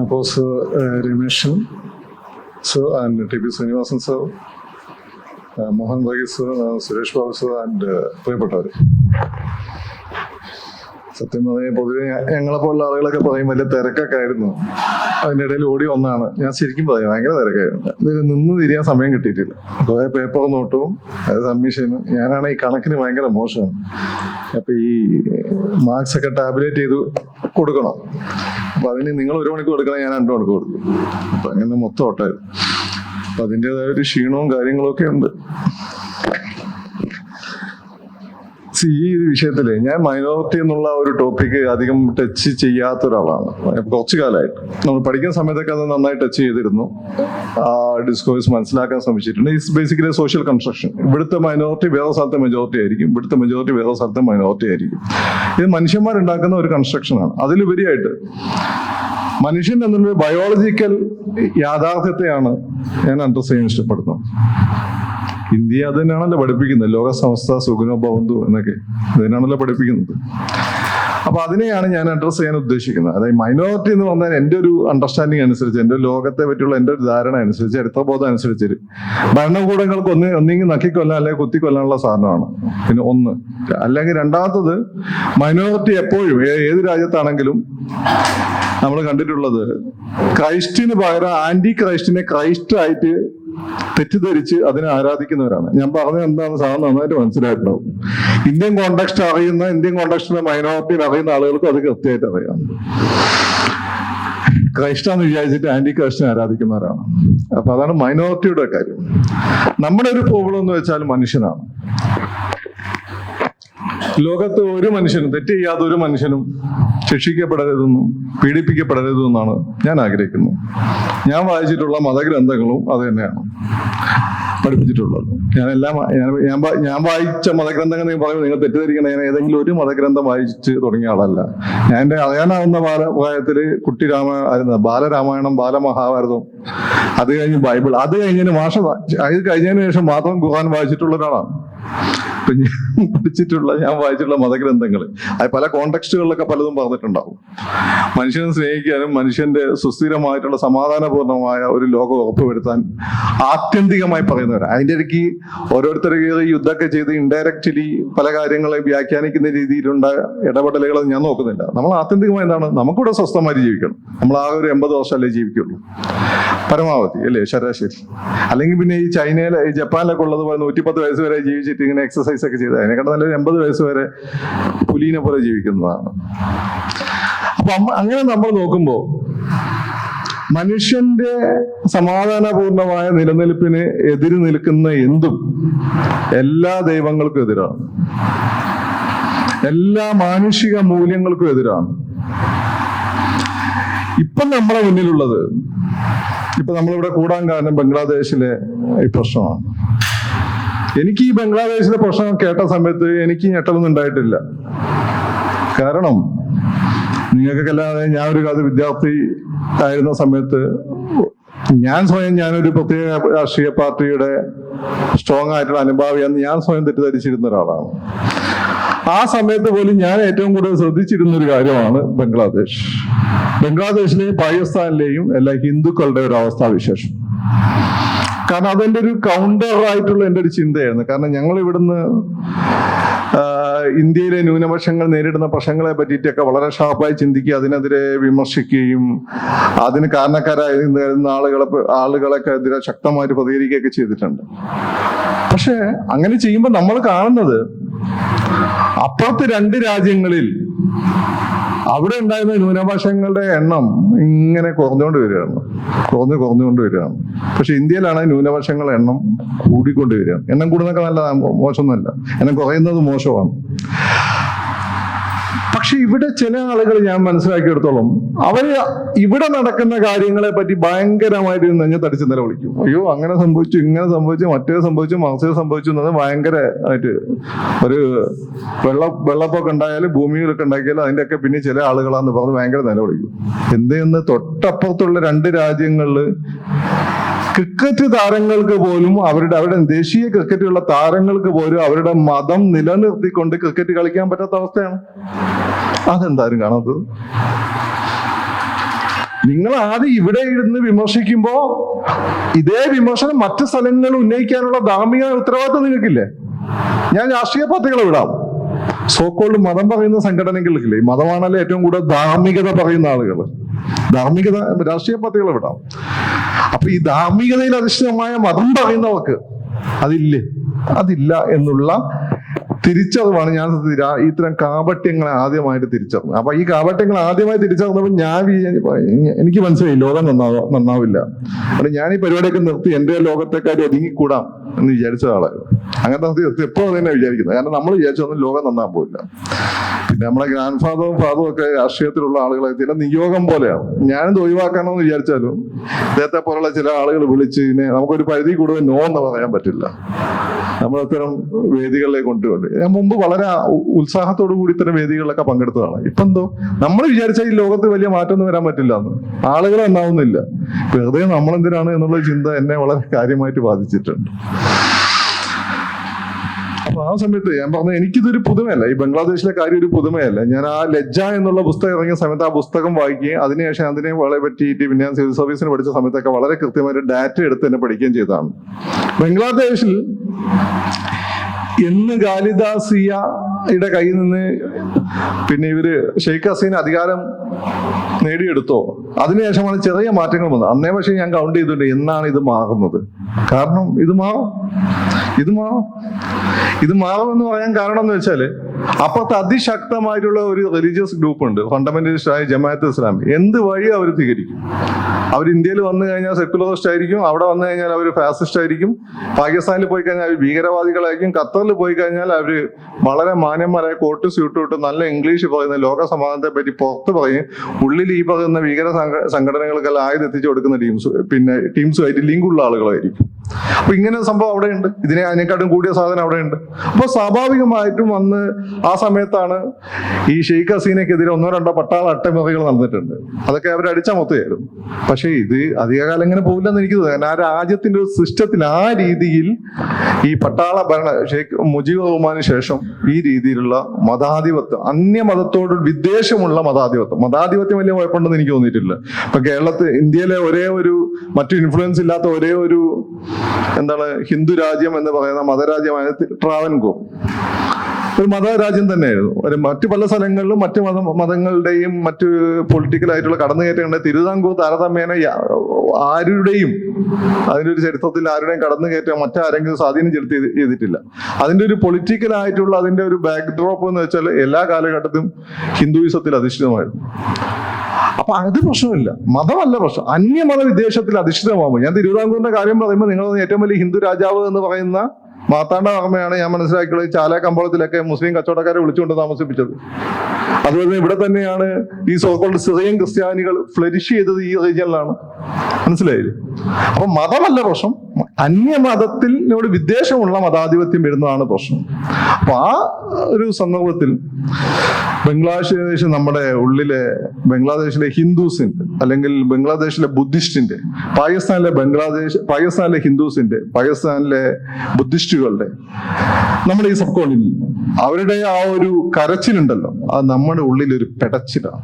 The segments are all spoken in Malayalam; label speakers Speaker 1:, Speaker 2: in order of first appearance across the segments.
Speaker 1: അപ്പോൾ sir Rameshan sir and T P Srinivasan sir Mohan Varghese sir Suresh Babu sir and പ്രിയപ്പെട്ടവർ സത്യം പറഞ്ഞാൽ പൊതുവെ ഞങ്ങളെ പോലുള്ള ആളുകളൊക്കെ പറയും വലിയ തിരക്കൊക്കെ ആയിരുന്നു. അതിന്റെ ഇടയിൽ ഓടി വന്നാണ്. ഞാൻ ശരിക്കും പറയും ഭയങ്കര തിരക്കായിരുന്നു. ഇതിൽ നിന്ന് തിരിയാൻ സമയം കിട്ടിയിട്ടില്ല. കുറെ പേപ്പർ നോട്ടവും സബ്മിഷനും ഞാനാണ് ഈ കണക്കിന് ഭയങ്കര മോശമാണ്. അപ്പൊ ഈ മാർക്സ് ഒക്കെ ടാബ്ലേറ്റ് ചെയ്ത് കൊടുക്കണം. അപ്പൊ അതിന് നിങ്ങൾ ഒരു മണിക്കൂർ എടുക്കണേ ഞാൻ രണ്ടു മണിക്കൂർ കൊടുക്കും അപ്പൊ അങ്ങനെ മൊത്തം ഓട്ടായിരുന്നു അപ്പൊ അതിന്റെതായ ഒരു ക്ഷീണവും കാര്യങ്ങളും ഒക്കെ ഉണ്ട്. See, ഈ വിഷയത്തിൽ ഞാൻ മൈനോറിറ്റി എന്നുള്ള ഒരു ടോപ്പിക്ക് അധികം ടച്ച് ചെയ്യാത്ത ഒരാളാണ്. കുറച്ചു കാലമായിട്ട്. നമ്മൾ പഠിക്കുന്ന സമയത്തൊക്കെ അത് നന്നായി ടച്ച് ചെയ്തിരുന്നു. ആ ഡിസ്കോഴ്സ് മനസ്സിലാക്കാൻ ശ്രമിച്ചിട്ടുണ്ട്. ഇറ്റ്സ് ബേസിക്കലി സോഷ്യൽ കൺസ്ട്രക്ഷൻ ഇവിടുത്തെ മൈനോറിറ്റി വേറെ സ്ഥലത്തെ മെജോറിറ്റി ആയിരിക്കും. ഇവിടുത്തെ മെജോറിറ്റി വേറെ സ്ഥലത്തെ മൈനോറിറ്റി ആയിരിക്കും. ഇത് മനുഷ്യന്മാരുണ്ടാക്കുന്ന ഒരു കൺസ്ട്രക്ഷനാണ് അതിലുപരിയായിട്ട് മനുഷ്യൻ എന്നുള്ള ബയോളജിക്കൽ യാഥാർത്ഥ്യത്തെയാണ് ഞാൻ ചെയ്യാൻ ഇഷ്ടപ്പെടുന്നത് ഇന്ത്യ അത് തന്നെയാണല്ലോ പഠിപ്പിക്കുന്നത്. ലോക സംസ്ഥ സുഖനോ ബന്ധു എന്നൊക്കെ. ഇതിനാണല്ലോ പഠിപ്പിക്കുന്നത്. അപ്പൊ അതിനെയാണ് ഞാൻ അഡ്രസ്സ് ചെയ്യാൻ ഉദ്ദേശിക്കുന്നത്. അതായത് മൈനോറിറ്റി എന്ന് പറഞ്ഞാൽ എന്റെ ഒരു അണ്ടർസ്റ്റാൻഡിങ് അനുസരിച്ച് എന്റെ ലോകത്തെ പറ്റിയുള്ള എന്റെ ഒരു ധാരണ അനുസരിച്ച് ചരിത്രബോധം അനുസരിച്ച്. ഭരണകൂടങ്ങൾക്ക് ഒന്ന് ഒന്നെങ്കിൽ നക്കിക്കൊല്ലാൻ അല്ലെങ്കിൽ കുത്തിക്കൊല്ലാനുള്ള സാധനമാണ്. പിന്നെ ഒന്ന്. അല്ലെങ്കിൽ രണ്ടാമത്തത് മൈനോറിറ്റി എപ്പോഴും ഏത് രാജ്യത്താണെങ്കിലും നമ്മൾ കണ്ടിട്ടുള്ളത് ക്രൈസ്റ്റിന് പകരം ആന്റി ക്രൈസ്റ്റിനെ ക്രൈസ്റ്റ് ആയിട്ട് തെറ്റിദ്ധരിച്ച് അതിനെ ആരാധിക്കുന്നവരാണ്. ഞാൻ പറഞ്ഞത് എന്താണ് സാധനം നന്നായിട്ട് മനസ്സിലായിട്ടുണ്ടാവും. ഇന്ത്യൻ കോണ്ടക്സ്റ്റ് അറിയുന്ന ഇന്ത്യൻ കോണ്ടക്സ്റ്റിലെ മൈനോറിറ്റി അറിയുന്ന ആളുകൾക്കും അത് കൃത്യമായിട്ട് അറിയാം. ക്രൈസ്റ്റാന്ന് വിചാരിച്ചിട്ട് ആന്റി ക്രൈസ്റ്റിനെ ആരാധിക്കുന്നവരാണ്. അപ്പൊ അതാണ് മൈനോറിറ്റിയുടെ കാര്യം. നമ്മുടെ ഒരു പ്രോബ്ലം എന്ന് വെച്ചാൽ മനുഷ്യനാണ്. ലോകത്ത് ഒരു മനുഷ്യനും തെറ്റ് ചെയ്യാത്ത ഒരു മനുഷ്യനും ശിക്ഷിക്കപ്പെടരുതെന്നും പീഡിപ്പിക്കപ്പെടരുതെന്നാണ് ഞാൻ ആഗ്രഹിക്കുന്നത് ഞാൻ വായിച്ചിട്ടുള്ള മതഗ്രന്ഥങ്ങളും അത് തന്നെയാണ് പഠിപ്പിച്ചിട്ടുള്ളത്. ഞാൻ എല്ലാം ഞാൻ ഞാൻ വായിച്ച മതഗ്രന്ഥങ്ങൾ നിങ്ങൾ പറയുമ്പോൾ നിങ്ങൾ തെറ്റിദ്ധരിക്കണം ഞാൻ ഏതെങ്കിലും ഒരു മതഗ്രന്ഥം വായിച്ച് തുടങ്ങിയ ആളല്ല. ഞാൻ എന്റെ അറിയാനാവുന്ന ബാലപ്രായത്തിൽ കുട്ടി രാമായണ ബാലരാമായണം ബാലമഹാഭാരതം. അത് കഴിഞ്ഞ് ബൈബിൾ. അത് കഴിഞ്ഞതിന് മാഷ അത് കഴിഞ്ഞതിന് ശേഷം മാത്രം ഖുർആൻ വായിച്ചിട്ടുള്ള ഒരാളാണ്. ഇപ്പൊ ഞാൻ പഠിച്ചിട്ടുള്ള ഞാൻ വായിച്ചിട്ടുള്ള മതഗ്രന്ഥങ്ങൾ അത് പല കോണ്ടക്സ്റ്റുകളിലൊക്കെ പലതും പറഞ്ഞിട്ടുണ്ടാവും. മനുഷ്യനെ സ്നേഹിക്കാനും മനുഷ്യന്റെ സുസ്ഥിരമായിട്ടുള്ള സമാധാനപൂർണമായ ഒരു ലോകം ഉറപ്പുവരുത്താൻ ആത്യന്തികമായി പറയുന്നവർ അതിന്റെ ഇടയ്ക്ക് ഓരോരുത്തർ കയറി യുദ്ധമൊക്കെ ചെയ്ത് ഇൻഡയറക്റ്റ്ലി പല കാര്യങ്ങളെ വ്യാഖ്യാനിക്കുന്ന രീതിയിലുള്ള ഇടപെടലുകൾ ഞാൻ നോക്കുന്നില്ല. നമ്മൾ ആത്യന്തികമായി എന്താണ്? നമുക്കിവിടെ സ്വസ്ഥമായി ജീവിക്കണം. നമ്മൾ ആ ഒരു എൺപത് വർഷമല്ലേ ജീവിക്കുള്ളൂ. പരമാവധി അല്ലേ? ശരാശരി. അല്ലെങ്കിൽ പിന്നെ ഈ ചൈനയിലെ ജപ്പാനിലൊക്കെ ഉള്ളതുപോലെ നൂറ്റിപ്പത്ത് വയസ്സ് വരെ ജീവിച്ചിട്ട് ഇങ്ങനെ എക്സസൈസ് ഒക്കെ ചെയ്ത്. അതിനെക്കാട്ട് നല്ലൊരു എൺപത് വയസ്സ് വരെ പുലീനെ പോലെ ജീവിക്കുന്നതാണ്. അപ്പൊ അങ്ങനെ നമ്മൾ നോക്കുമ്പോൾ മനുഷ്യന്റെ സമാധാനപൂർണമായ നിലനിൽപ്പിന് എതിര് നിൽക്കുന്ന എന്തും എല്ലാ ദൈവങ്ങൾക്കും എതിരാണ്. എല്ലാ മാനുഷിക മൂല്യങ്ങൾക്കും എതിരാണ്. ഇപ്പം നമ്മുടെ മുന്നിലുള്ളത് ഇപ്പൊ നമ്മളിവിടെ കൂടാൻ കാരണം ബംഗ്ലാദേശിലെ ഈ പ്രശ്നമാണ്. എനിക്ക് ഈ ബംഗ്ലാദേശിലെ പ്രശ്നം കേട്ട സമയത്ത് എനിക്ക് ഞെട്ടലൊന്നും ഉണ്ടായിട്ടില്ല. കാരണം നിങ്ങൾക്കൊക്കെ അല്ലാതെ ഞാൻ ഒരു കാലത്ത് വിദ്യാർത്ഥി ആയിരുന്ന സമയത്ത് ഞാൻ സ്വയം ഞാനൊരു പ്രത്യേക രാഷ്ട്രീയ പാർട്ടിയുടെ സ്ട്രോങ് ആയിട്ടുള്ള അനുഭാവിയാന്ന് ഞാൻ സ്വയം തെറ്റിദ്ധരിച്ചിരുന്ന ഒരാളാണ്. ആ സമയത്ത് പോലും ഞാൻ ഏറ്റവും കൂടുതൽ ശ്രദ്ധിച്ചിരുന്ന ഒരു കാര്യമാണ് ബംഗ്ലാദേശ്. ബംഗ്ലാദേശിലെയും പാകിസ്ഥാനിലെയും എല്ലാ ഹിന്ദുക്കളുടെ ഒരു അവസ്ഥാവിശേഷം. കാരണം അതെന്റെ ഒരു കൗണ്ടർ ആയിട്ടുള്ള എന്റെ ഒരു ചിന്തയായിരുന്നു. കാരണം ഞങ്ങൾ ഇവിടുന്ന് ഇന്ത്യയിലെ ന്യൂനപക്ഷങ്ങൾ നേരിടുന്ന പ്രശ്നങ്ങളെ പറ്റിയിട്ടൊക്കെ വളരെ ഷാർപ്പായി ചിന്തിക്കുക അതിനെതിരെ വിമർശിക്കുകയും അതിന് കാരണക്കാരായി വരുന്ന ആളുകളെ ആളുകളൊക്കെ എതിരെ ശക്തമായിട്ട് പ്രതികരിക്കുകയൊക്കെ ചെയ്തിട്ടുണ്ട്. പക്ഷേ അങ്ങനെ ചെയ്യുമ്പോൾ നമ്മൾ കാണുന്നത് അപ്പുറത്ത് രണ്ട് രാജ്യങ്ങളിൽ അവിടെ ഉണ്ടായിരുന്ന ന്യൂനപക്ഷങ്ങളുടെ എണ്ണം ഇങ്ങനെ കുറഞ്ഞുകൊണ്ട് വരികയാണ്. കുറഞ്ഞു കുറഞ്ഞുകൊണ്ട് വരികയാണ്. പക്ഷെ ഇന്ത്യയിലാണ് ന്യൂനപക്ഷങ്ങളുടെ എണ്ണം കൂടിക്കൊണ്ട് വരികയാണ്. എണ്ണം കൂടുന്നൊക്കെ നല്ലതാണ് മോശമൊന്നുമല്ല. എണ്ണം കുറയുന്നത് മോശമാണ്. പക്ഷെ ഇവിടെ ചില ആളുകൾ ഞാൻ മനസ്സിലാക്കിയെടുത്തോളം അവർ ഇവിടെ നടക്കുന്ന കാര്യങ്ങളെ പറ്റി ഭയങ്കരമായിട്ട് നെഞ്ഞ തടിച്ച് നിലവിളിക്കും അയ്യോ അങ്ങനെ സംഭവിച്ചു ഇങ്ങനെ സംഭവിച്ചു മറ്റേ സംഭവിച്ചു മറിച്ചത് സംഭവിച്ചു എന്നത് ഭയങ്കര ആയിട്ട് ഒരു വെള്ള വെള്ളപ്പൊക്കെ ഉണ്ടായാലും ഭൂമിയിലൊക്കെ ഉണ്ടാക്കിയാലും അതിന്റെയൊക്കെ പിന്നെ ചില ആളുകളാന്ന് പറഞ്ഞ് ഭയങ്കര നിലവിളിക്കും. എന്തെന്ന് തൊട്ടപ്പുറത്തുള്ള രണ്ട് രാജ്യങ്ങളിൽ ക്രിക്കറ്റ് താരങ്ങൾക്ക് പോലും അവരുടെ അവരുടെ ദേശീയ ക്രിക്കറ്റുള്ള താരങ്ങൾക്ക് പോലും അവരുടെ മതം നിലനിർത്തിക്കൊണ്ട് ക്രിക്കറ്റ് കളിക്കാൻ പറ്റാത്ത അവസ്ഥയാണ്. അതെന്തായാലും കാണാത്തത്. നിങ്ങൾ ആദ്യം ഇവിടെ ഇരുന്ന് വിമർശിക്കുമ്പോ ഇതേ വിമർശനം മറ്റു സ്ഥലങ്ങളിൽ ഉന്നയിക്കാനുള്ള ധാർമ്മിക ഉത്തരവാദിത്വം നിങ്ങൾക്കില്ലേ? ഞാൻ രാഷ്ട്രീയ പാർട്ടികളെ വിടാം. സോക്കോൾഡ് മതം പറയുന്ന സംഘടനകൾക്കില്ലേ? മതമാണല്ലോ ഏറ്റവും കൂടുതൽ ധാർമ്മികത പറയുന്ന ആളുകൾ ധാർമ്മികത രാഷ്ട്രീയ പാർട്ടികളെ വിടാം. അപ്പൊ ഈ ധാർമ്മികതയിൽ അധിഷ്ഠിതമായ മതം പറയുന്നവർക്ക് അതില്ലേ? അതില്ല എന്നുള്ള തിരിച്ചറിവാണ് ഞാൻ ഇത്തരം കാപട്യങ്ങളെ ആദ്യമായിട്ട് തിരിച്ചറിഞ്ഞത്. അപ്പൊ ഈ കാപട്യങ്ങൾ ആദ്യമായി തിരിച്ചറിഞ്ഞപ്പോൾ ഞാൻ എനിക്ക് മനസ്സിലായി ലോകം നന്നാവ നന്നാവില്ല. അപ്പൊ ഞാൻ ഈ പരിപാടിയൊക്കെ നിർത്തി എന്റെ ലോകത്തെക്കാരും ഒതുങ്ങിക്കൂടാം എന്ന് വിചാരിച്ച ആളായിരുന്നു. അങ്ങനത്തെ എപ്പോഴും തന്നെ വിചാരിക്കുന്നത്. കാരണം നമ്മൾ വിചാരിച്ചൊന്നും ലോകം നന്നാൻ പോയില്ല പിന്നെ നമ്മളെ ഗ്രാൻഡ് ഫാദറും ഫാദറും ഒക്കെ രാഷ്ട്രീയത്തിലുള്ള ആളുകളെ ചില നിയോഗം പോലെയാണ്. ഞാനിത് ഒഴിവാക്കണമെന്ന് വിചാരിച്ചാലും ഇദ്ദേഹത്തെ പോലുള്ള ചില ആളുകൾ വിളിച്ച് ഇതിനെ നമുക്കൊരു പരിധി കൂടുതൽ നോ എന്ന് പറയാൻ പറ്റില്ല. നമ്മൾ അത്തരം വേദികളിലേക്ക് കൊണ്ടുപോയി ഞാൻ മുമ്പ് വളരെ ഉത്സാഹത്തോടു കൂടി ഇത്തരം വേദികളിലൊക്കെ പങ്കെടുത്തതാണ്. ഇപ്പൊ എന്തോ? നമ്മൾ വിചാരിച്ച ഈ ലോകത്ത് വലിയ മാറ്റമൊന്നും വരാൻ പറ്റില്ല എന്ന്. ആളുകൾ എന്നാവുന്നില്ല വെറുതെ നമ്മളെന്തിനാണ് എന്നുള്ള ചിന്ത എന്നെ വളരെ കാര്യമായിട്ട് ബാധിച്ചിട്ടുണ്ട്. ആ സമയത്ത് ഞാൻ പറഞ്ഞ എനിക്കിതൊരു പുതുമയല്ല. ഈ ബംഗ്ലാദേശിലെ കാര്യം ഒരു പുതുമയല്ല. ഞാൻ ആ ലജ്ജ എന്നുള്ള പുസ്തകം ഇറങ്ങിയ സമയത്ത് ആ പുസ്തകം വായിക്കുകയും അതിനുശേഷം അതിനെ വളരെ പറ്റിയിട്ട് പിന്നെ ഞാൻ സിവിൽ സർവീസിന് പഠിച്ച സമയത്തൊക്കെ വളരെ കൃത്യമായിട്ട് ഡാറ്റ എടുത്ത് തന്നെ പഠിക്കുകയും ചെയ്തതാണ്. ബംഗ്ലാദേശിൽ എന്ന് കാലിദാസിയുടെ കയ്യിൽ നിന്ന് പിന്നെ ഇവർ ഷെയ്ഖ് ഹസീൻ അധികാരം നേടിയെടുത്തോ അതിനുശേഷമാണ് ചെറിയ മാറ്റങ്ങൾ വന്നത്. അന്നേ പക്ഷേ ഞാൻ കൗണ്ട് ചെയ്തിട്ടുണ്ട് എന്നാണ് ഇത് മാറുന്നത്. കാരണം ഇത് മാറും. ഇത് മാറും. ഇത് മാറും എന്ന് പറയാൻ കാരണം എന്ന് വെച്ചാൽ അപ്പുറത്ത് അതിശക്തമായിട്ടുള്ള ഒരു റിലീജിയസ് ഗ്രൂപ്പ് ഉണ്ട് ഫണ്ടമെന്റലിസ്റ്റ് ആയ ജമാഅത്ത് ഇസ്ലാമി എന്ത് വഴി അവർ സ്വീകരിക്കും? അവർ ഇന്ത്യയിൽ വന്നു കഴിഞ്ഞാൽ സെക്യുലറിസ്റ്റ് ആയിരിക്കും അവിടെ വന്നു കഴിഞ്ഞാൽ അവർ ഫാസിസ്റ്റ് ആയിരിക്കും പാകിസ്ഥാനിൽ പോയി കഴിഞ്ഞാൽ അവർ ഭീകരവാദികളായിരിക്കും ഖത്തറിൽ പോയി കഴിഞ്ഞാൽ അവർ വളരെ മാന്യന്മാരായ കോട്ട് സ്യൂട്ട് ഇട്ട് നല്ല ഇംഗ്ലീഷ് പറയുന്ന ലോക സമാധാനത്തെ പറ്റി പുറത്ത് പറയും ഉള്ളിൽ ഈ പറയുന്ന ഭീകര സംഘ- സംഘടനകൾക്കെല്ലാം ആയത് എത്തിച്ചു കൊടുക്കുന്ന ടീംസ് പിന്നെ ടീംസുമായിട്ട് ലിങ്ക് ഉള്ള ആളുകളായിരിക്കും. അപ്പൊ ഇങ്ങനെ സംഭവം അവിടെയുണ്ട്. ഇതിനെ അതിനെക്കാട്ടും കൂടിയ സാധനം അവിടെയുണ്ട്. അപ്പൊ സ്വാഭാവികമായിട്ടും വന്ന് ആ സമയത്താണ് ഈ ഷെയ്ഖ് ഹസീനക്കെതിരെ ഒന്നോ രണ്ടോ പട്ടാള അട്ടമറികൾ നടന്നിട്ടുണ്ട്. അതൊക്കെ അവർ അടിച്ച അടിച്ചമർത്തുകയായിരുന്നു പക്ഷേ ഇത് അധികകാലം ഇങ്ങനെ പോകില്ലെന്ന് എനിക്ക് തോന്നുന്നു. ആ രാജ്യത്തിന്റെ ഒരു സിസ്റ്റത്തിൽ ആ രീതിയിൽ ഈ പട്ടാള ഭരണ ഷെയ്ഖ് മുജീബ് റഹ്മാന് ശേഷം ഈ രീതിയിലുള്ള മതാധിപത്യം അന്യ അന്യമതത്തോട് വിദ്വേഷമുള്ള മതാധിപത്യം മതാധിപത്യം വലിയ കുഴപ്പമുണ്ടെന്ന് എനിക്ക് തോന്നിയിട്ടില്ല. ഇപ്പൊ കേരളത്തിൽ ഇന്ത്യയിലെ ഒരേ ഒരു മറ്റു ഇൻഫ്ലുവൻസ് ഇല്ലാത്ത ഒരേ ഒരു എന്താണ് ഹിന്ദു രാജ്യം എന്ന് പറയുന്ന മതരാജ്യമായ ട്രാവൻകൂർ ഒരു മതരാജ്യം തന്നെയായിരുന്നു. മറ്റു പല സ്ഥലങ്ങളിലും മറ്റു മത മതങ്ങളുടെയും മറ്റു പൊളിറ്റിക്കൽ ആയിട്ടുള്ള കടന്നുകയറ്റങ്ങളുടെ തിരുവിതാംകൂർ താരതമ്യേന ആരുടെയും അതിന്റെ ഒരു ചരിത്രത്തിൽ ആരുടെയും കടന്നു കടന്നുകയറ്റം മറ്റാരെങ്കിലും സ്വാധീനം ചെലുത്തി ചെയ്തിട്ടില്ല. അതിന്റെ ഒരു പൊളിറ്റിക്കൽ ആയിട്ടുള്ള അതിന്റെ ഒരു ബാക്ക് ഡ്രോപ്പ് എന്ന് വെച്ചാൽ എല്ലാ കാലഘട്ടത്തിലും ഹിന്ദുയിസത്തിൽ അധിഷ്ഠിതമായിരുന്നു. അപ്പൊ അത് പ്രശ്നമില്ല. മതമല്ല പ്രശ്നം. അന്യമത വിദേശത്തിൽ അധിഷ്ഠിതമാകും ഞാൻ തിരുവിതാംകൂറിന്റെ കാര്യം പറയുമ്പോൾ നിങ്ങൾ ഏറ്റവും വലിയ ഹിന്ദു രാജാവ് എന്ന് പറയുന്ന മാത്താണ്ട വർമ്മയാണ് ഞാൻ മനസ്സിലാക്കിയത് ചാല കമ്പോളത്തിലൊക്കെ മുസ്ലിം കച്ചവടക്കാരെ വിളിച്ചുകൊണ്ട് താമസിപ്പിച്ചത്. അതുപോലെ ഇവിടെ തന്നെയാണ് ഈ സോക്കോൾഡ് സിറിയൻ ക്രിസ്ത്യാനികൾ ഫ്ലരിഷ് ചെയ്തത് ഈ റീജിയനിലാണ് മനസ്സിലായില്ലേ? അപ്പൊ മതമല്ല പ്രശ്നം. അന്യമതത്തിനോട് വിദ്വേഷമുള്ള മതാധിപത്യം വരുന്നതാണ് പ്രശ്നം. അപ്പൊ ആ ഒരു സന്ദർഭത്തിൽ ബംഗ്ലാദേശ് നമ്മുടെ ഉള്ളിലെ ബംഗ്ലാദേശിലെ ഹിന്ദുസിന്റെ അല്ലെങ്കിൽ ബംഗ്ലാദേശിലെ ബുദ്ധിസ്റ്റിന്റെ പാകിസ്ഥാനിലെ ബംഗ്ലാദേശ് പാകിസ്ഥാനിലെ ഹിന്ദുസിന്റെ പാകിസ്ഥാനിലെ ബുദ്ധിസ്റ്റുകളുടെ നമ്മുടെ ഈ സബ് കോണിൽ അവരുടെ ആ ഒരു കരച്ചിലുണ്ടല്ലോ. അത് നമ്മുടെ ഉള്ളിൽ ഒരു പെടച്ചിലാണ്.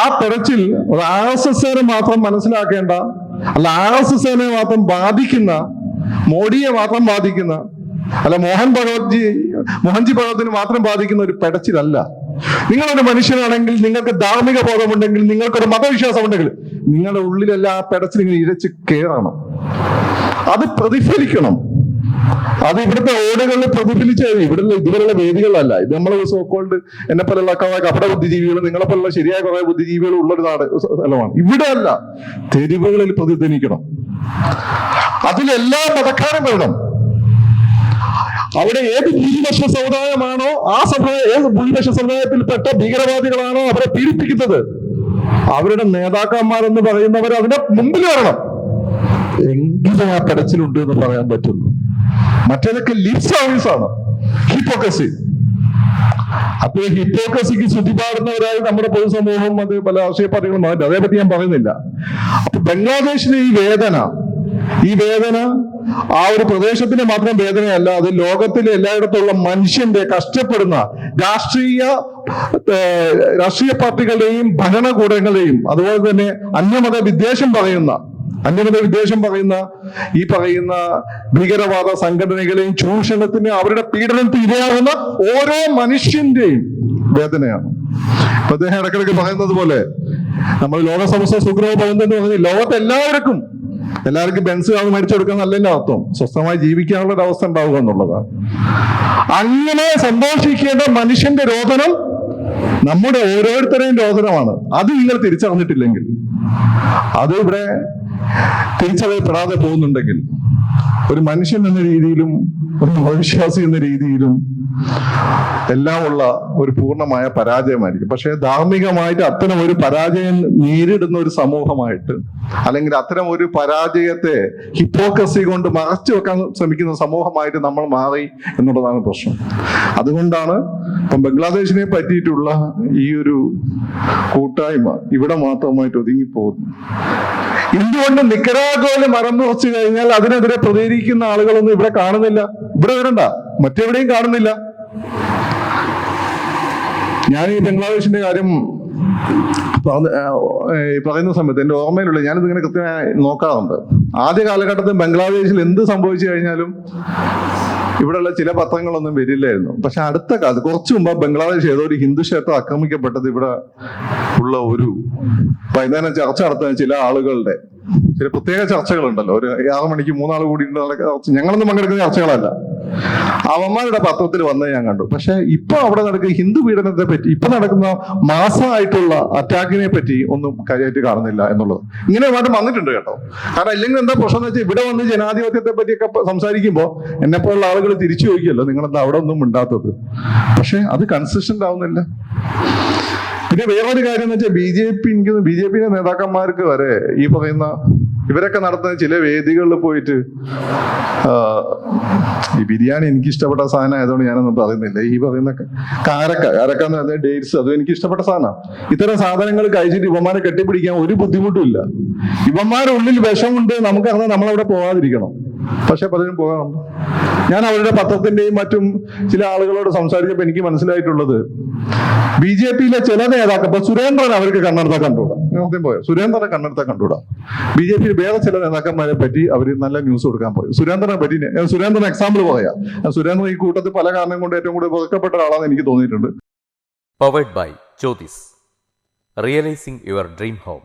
Speaker 1: ആ പെടച്ചിൽ ആർ എസ് എസ് മാത്രം മനസ്സിലാക്കേണ്ട അല്ല ആർ എസ് എസിനെ മാത്രം ബാധിക്കുന്ന മോഡിയെ മാത്രം ബാധിക്കുന്ന അല്ല മോഹൻ ഭഗവത്ജി മോഹൻജി ഭഗവത്തിന് മാത്രം ബാധിക്കുന്ന ഒരു പെടച്ചിലല്ല. നിങ്ങളൊരു മനുഷ്യനാണെങ്കിൽ നിങ്ങൾക്ക് ധാർമ്മിക ബോധമുണ്ടെങ്കിൽ നിങ്ങൾക്കൊരു മതവിശ്വാസം ഉണ്ടെങ്കിൽ നിങ്ങളുടെ ഉള്ളിലെല്ലാം ആ പെടച്ചിൽ ഇങ്ങനെ ഇരച്ച് കയറണം അത് പ്രതിഫലിക്കണം. അത് ഇവിടുത്തെ ഓടുകളിൽ പ്രതിഫലിച്ചായിരുന്നു ഇവിടെ ഇതുപോലുള്ള വേദികളല്ല. ഇത് നമ്മൾ സോക്കോൾഡ് എന്നെ പോലുള്ള കപട ബുദ്ധിജീവികൾ നിങ്ങളെ പോലുള്ള ശരിയായ കുറെ ബുദ്ധിജീവികൾ ഉള്ളൊരു നാട് സ്ഥലമാണ്. ഇവിടെ അല്ല തെരുവുകളിൽ പ്രതിധ്വനിക്കണം അതിലെല്ലാ മതക്കാരും വേണം അവിടെ ഏത് ഭൂരിപക്ഷ സമുദായമാണോ ആ സമുദായ ഏത് ഭൂരിപക്ഷ സമുദായത്തിൽപ്പെട്ട ഭീകരവാദികളാണോ അവരെ പീഡിപ്പിക്കുന്നത്? അവരുടെ നേതാക്കന്മാരെന്ന് പറയുന്നവർ അതിന്റെ മുമ്പിൽ വരണം. എങ്കിലും ആ കടച്ചിലുണ്ട് എന്ന് പറയാൻ പറ്റുള്ളൂ മറ്റേതൊക്കെ ലിപ് സർവീസ് ആണ്. ഹിപ്പോക്രസി അപ്പൊ ഈ ഹിപ്പോക്രസിക്ക് ശുദ്ധിപാടുന്നവരായി നമ്മുടെ പൊതുസമൂഹം അത് പല രാഷ്ട്രീയ പാർട്ടികളും മാറ്റി അതേപറ്റി ഞാൻ പറയുന്നില്ല. അപ്പൊ ബംഗ്ലാദേശിലെ ഈ വേദന ഈ വേദന ആ ഒരു പ്രദേശത്തിന്റെ മാത്രം വേദനയല്ല അത് ലോകത്തിലെ എല്ലായിടത്തുള്ള മനുഷ്യന്റെ കഷ്ടപ്പെടുന്ന രാഷ്ട്രീയ രാഷ്ട്രീയ പാർട്ടികളുടെയും ഭരണകൂടങ്ങളുടെയും അതുപോലെ തന്നെ അന്യമത വിദ്വേഷം പറയുന്ന അന്യമത വിദ്വേഷം പറയുന്ന ഈ പറയുന്ന ഭീകരവാദ സംഘടനകളെയും ചൂഷണത്തിന് അവരുടെ പീഡനത്തിന് ഇരയാകുന്ന ഓരോ മനുഷ്യന്റെയും വേദനയാണ്. ഇപ്പൊ അദ്ദേഹം ഇടയ്ക്കിടയ്ക്ക് പറയുന്നത് പോലെ നമ്മൾ ലോക സമസ്ത സുഗ്രഹ ഭവന്തെന്ന് പറഞ്ഞ് ലോകത്ത് എല്ലാവർക്കും എല്ലാവർക്കും ബെൻസ് ആണ് മേടിച്ചു കൊടുക്കാൻ നല്ലതിന്റെ അർത്ഥം. സ്വസ്ഥമായി ജീവിക്കാനുള്ള ഒരു അവസ്ഥ ഉണ്ടാവുക എന്നുള്ളതാണ്. അങ്ങനെ സന്തോഷിക്കേണ്ട മനുഷ്യന്റെ രോദനം നമ്മുടെ ഓരോരുത്തരുടെയും രോദനമാണ്. അത് നിങ്ങൾ തിരിച്ചറിഞ്ഞിട്ടില്ലെങ്കിൽ. അത് ഇവിടെ തിരിച്ചറിയപ്പെടാതെ പോകുന്നുണ്ടെങ്കിൽ ഒരു മനുഷ്യൻ എന്ന രീതിയിലും ഒരു മതവിശ്വാസി എന്ന രീതിയിലും എല്ലാം ഉള്ള ഒരു പൂർണമായ പരാജയമായിരിക്കും. പക്ഷേ ധാർമ്മികമായിട്ട് അത്തരം ഒരു പരാജയം നേരിടുന്ന ഒരു സമൂഹമായിട്ട് അല്ലെങ്കിൽ അത്തരം ഒരു പരാജയത്തെ ഹിപ്പോക്രസി കൊണ്ട് മറച്ചു വെക്കാൻ ശ്രമിക്കുന്ന സമൂഹമായിട്ട് നമ്മൾ മാറി എന്നുള്ളതാണ് പ്രശ്നം. അതുകൊണ്ടാണ് ഇപ്പം ബംഗ്ലാദേശിനെ പറ്റിയിട്ടുള്ള ഈ ഒരു കൂട്ടായ്മ ഇവിടെ മാത്രമായിട്ട് ഒതുങ്ങിപ്പോകുന്നു എന്തുകൊണ്ട് നിക്കരാഗോൽ മുറിച്ചു കഴിഞ്ഞാൽ അതിനെതിരെ പ്രതികരിക്കുന്ന ആളുകളൊന്നും ഇവിടെ കാണുന്നില്ല. ഇവിടെ വരണ്ട. മറ്റെവിടെയും കാണുന്നില്ല. ഞാൻ ഈ ബംഗ്ലാദേശിന്റെ കാര്യം പറയുന്ന സമയത്ത് എന്റെ ഓർമ്മയിലുള്ള ഞാനിത് ഇങ്ങനെ കൃത്യമായി നോക്കാറുണ്ട്. ആദ്യ കാലഘട്ടത്തിൽ ബംഗ്ലാദേശിൽ എന്ത് സംഭവിച്ചു കഴിഞ്ഞാലും ഇവിടെയുള്ള ചില പത്രങ്ങളൊന്നും വരില്ലായിരുന്നു. പക്ഷെ അടുത്ത കാലത്ത് കുറച്ചു മുമ്പ് ബംഗ്ലാദേശ് ഏതോ ഒരു ഹിന്ദു ക്ഷേത്രം ആക്രമിക്കപ്പെട്ടത് ഇവിടെ ഉള്ള ഒരു വൈകുന്നേരം ചർച്ച നടത്തുന്ന ചില ആളുകളുടെ ചില പ്രത്യേക ചർച്ചകളുണ്ടല്ലോ. ഒരു ആറ് മണിക്ക് മൂന്നാൾ കൂടി ഞങ്ങളൊന്നും പങ്കെടുക്കുന്ന ചർച്ചകളല്ല. അവന്മാരുടെ പത്രത്തിൽ വന്നത് ഞാൻ കണ്ടു. പക്ഷെ ഇപ്പൊ അവിടെ നടക്കുന്ന ഹിന്ദു പീഡനത്തെ പറ്റി ഇപ്പൊ നടക്കുന്ന മാസമായിട്ടുള്ള അറ്റാക്കിനെ പറ്റി ഒന്നും കാര്യമായിട്ട് കാണുന്നില്ല എന്നുള്ളത്. ഇങ്ങനെ മാറ്റം വന്നിട്ടുണ്ട് കേട്ടോ. കാരണം ഇല്ലെങ്കിൽ എന്താ പ്രശ്നം എന്ന് വെച്ചാൽ ഇവിടെ വന്ന് ജനാധിപത്യത്തെ പറ്റിയൊക്കെ സംസാരിക്കുമ്പോൾ എന്നെ പോലുള്ള ആളുകൾ തിരിച്ചു ചോദിക്കുമല്ലോ നിങ്ങളെന്താ അവിടെ ഒന്നും ഉണ്ടാത്തത് പക്ഷെ അത് കൺസിസ്റ്റന്റ് ആവുന്നില്ല. പിന്നെ വേറൊരു കാര്യം എന്ന് വെച്ചാൽ B J P B J പിയുടെ നേതാക്കന്മാർക്ക് വരെ ഈ പറയുന്ന ഇവരൊക്കെ നടത്തുന്ന ചില വേദികളിൽ പോയിട്ട് ഈ ബിരിയാണി എനിക്ക് ഇഷ്ടപ്പെട്ട സാധനം ആയതുകൊണ്ട് ഞാനൊന്നും പറയുന്നില്ല. ഈ പറയുന്ന കാരക്ക കാരക്ക എന്ന് പറഞ്ഞാൽ ഡേറ്റ്സ് അതും എനിക്ക് ഇഷ്ടപ്പെട്ട സാധനമാണ് ഇത്തരം സാധനങ്ങൾ കഴിച്ചിട്ട് ഇവന്മാരെ കെട്ടിപ്പിടിക്കാൻ ഒരു ബുദ്ധിമുട്ടും ഇല്ല. ഇവന്മാരുടെ ഉള്ളിൽ വിഷമുണ്ട് നമുക്കറിഞ്ഞാൽ നമ്മളവിടെ പോകാതിരിക്കണം പക്ഷെ പലരും പോകാറുണ്ട്. ഞാൻ അവരുടെ പത്രത്തിന്റെയും മറ്റും ചില ആളുകളോട് സംസാരിച്ചപ്പോൾ എനിക്ക് മനസ്സിലായിട്ടുള്ളത് ബി ജെ പിയിലെ ചില നേതാക്കൾ ഇപ്പൊ സുരേന്ദ്രൻ അവർക്ക് കണ്ണെടുത്താൽ കണ്ടുകൂടാ? ആദ്യം പോയോ സുരേന്ദ്രനെ കണ്ണെടുത്താൽ കണ്ടുകൂടാ? ബി ജെ പി വേറെ ചില നേതാക്കന്മാരെ പറ്റി അവർ നല്ല ന്യൂസ് കൊടുക്കാൻ പോയി. സുരേന്ദ്രനെ പറ്റി സുരേന്ദ്രൻ എക്സാമ്പിൾ പറയാം. സുരേന്ദ്രൻ ഈ കൂട്ടത്തിൽ പല കാരണം കൊണ്ട് ഏറ്റവും കൂടുതൽ വെറുക്കപ്പെട്ട ഒരാളാണെന്ന് എനിക്ക് തോന്നിയിട്ടുണ്ട്.
Speaker 2: Powered by Jyothis Realizing your dream home.